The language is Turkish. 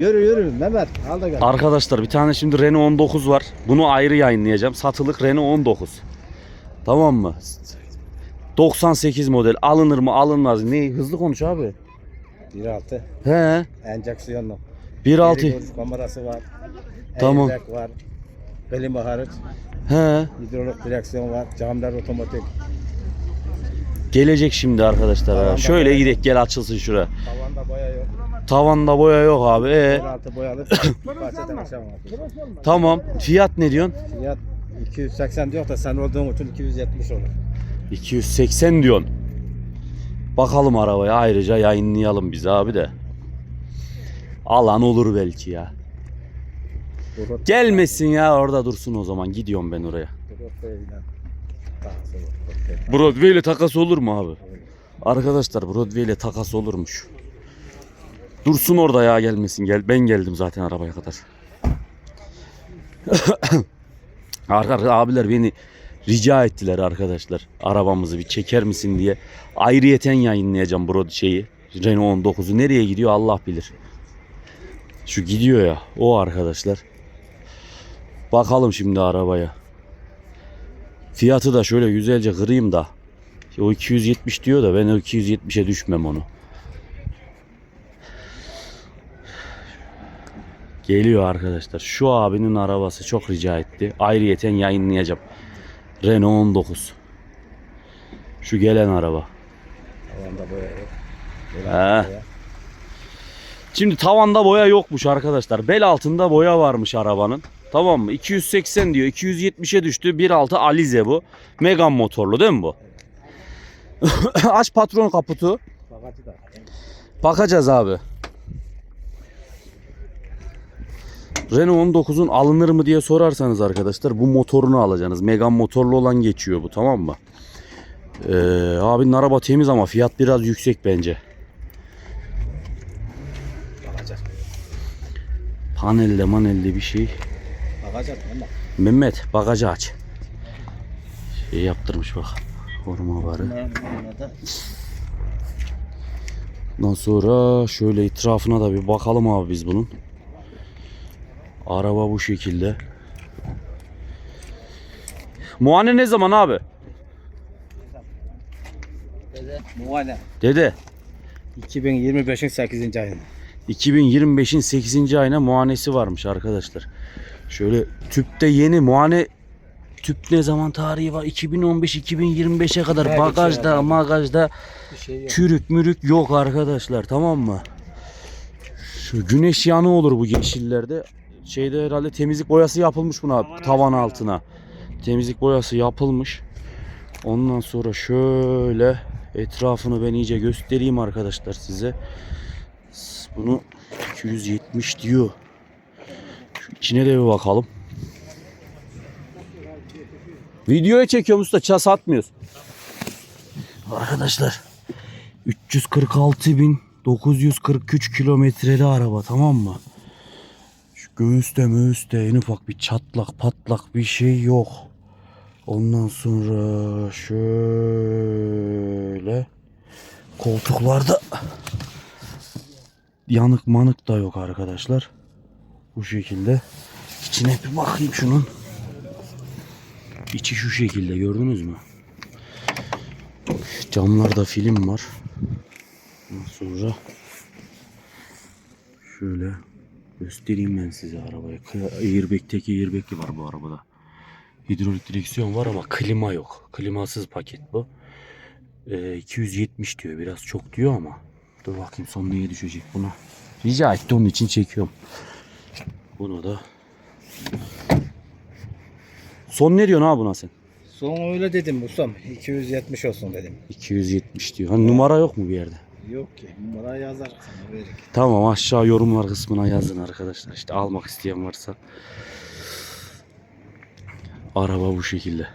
Yürü yürü Mehmet al da gel. Arkadaşlar bir tane şimdi Renault 19 var. Bunu ayrı yayınlayacağım. Satılık Renault 19. Tamam mı? 98 model alınır mı alınmaz mı? Ne hızlı konuş abi. 1.6 He. enjeksiyonlu. 1.6. Geri görüş kamerası var. Tamam. Airbag var. Klima hariç. He. Hidrolik direksiyon var. Camlar otomatik. Gelecek şimdi arkadaşlar. Tavanda Şöyle gidelim gel açılsın şura. Tavanda boya yok. Tavanda boya yok abi. Ee, 1.6 boyalı. Parçadan aşağı var. tamam. Fiyat ne diyorsun? Fiyat 280 diyor da sen olduğun için 270 olur. 280 diyorsun. Bakalım arabaya ayrıca yayınlayalım biz abi de. Alan olur belki ya. Burut- Gelmesin ya orada dursun o zaman. Gidiyorum ben oraya. Var. Broadway ile takas olur mu abi? Arkadaşlar Broadway ile takas olurmuş. Dursun orada ya gelmesin. Gel ben geldim zaten arabaya kadar. Arkadaşlar abiler beni rica ettiler arkadaşlar. Arabamızı bir çeker misin diye. Ayrıyeten yayınlayacağım Broad şeyi. Renault 19'u nereye gidiyor Allah bilir. Şu gidiyor ya o arkadaşlar. Bakalım şimdi arabaya. Fiyatı da şöyle güzelce kırayım da. O 270 diyor da ben o 270'e düşmem onu. Geliyor arkadaşlar. Şu abinin arabası çok rica etti. Ayrıyeten yayınlayacağım. Renault 19. Şu gelen araba. Tavanda boya yok. He. Boya. Şimdi tavanda boya yokmuş arkadaşlar. Bel altında boya varmış arabanın. Tamam mı? 280 diyor. 270'e düştü. 1.6 Alize bu. Megan motorlu değil mi bu? Aç patron kaputu. Bakacağız abi. Renault 19'un alınır mı diye sorarsanız arkadaşlar bu motorunu alacaksınız. Megan motorlu olan geçiyor bu tamam mı? Ee, abinin araba temiz ama fiyat biraz yüksek bence. Bakacak. Panelde manelde bir şey. Bakacak ama. Mehmet bagajı aç. Şey yaptırmış bak. Koruma de- Ondan sonra şöyle etrafına da bir bakalım abi biz bunun. Araba bu şekilde. Muayene ne zaman abi? Dede, Muayene. Dede 2025'in 8. ayında. 2025'in 8. ayına muayenesi varmış arkadaşlar. Şöyle tüpte yeni muayene tüp ne zaman tarihi var? 2015-2025'e kadar Her bagajda geçiyor magajda şey yok. çürük mürük yok arkadaşlar tamam mı? Şu güneş yanı olur bu yeşillerde. Şeyde herhalde temizlik boyası yapılmış buna tavan altına. Temizlik boyası yapılmış. Ondan sonra şöyle etrafını ben iyice göstereyim arkadaşlar size. Bunu 270 diyor. Şu içine de bir bakalım. Videoya çekiyorum usta ças atmıyoruz. Arkadaşlar 346.943 kilometrede araba tamam mı? Göğüste möğüste en ufak bir çatlak patlak bir şey yok. Ondan sonra şöyle koltuklarda yanık manık da yok arkadaşlar. Bu şekilde. İçine bir bakayım şunun. İçi şu şekilde gördünüz mü? Camlarda film var. Ondan sonra şöyle göstereyim ben size arabayı. Airbag'teki airbag'i var bu arabada. Hidrolik direksiyon var ama klima yok. Klimasız paket bu. Ee, 270 diyor. Biraz çok diyor ama. Dur bakayım son neye düşecek buna. Rica etti onun için çekiyorum. Bunu da. Son ne diyorsun abi buna sen? Son öyle dedim ustam. 270 olsun dedim. 270 diyor. Hani numara yok mu bir yerde? Yok ki. Numara yazar. Tamam aşağı yorumlar kısmına yazın arkadaşlar. İşte almak isteyen varsa. Araba bu şekilde.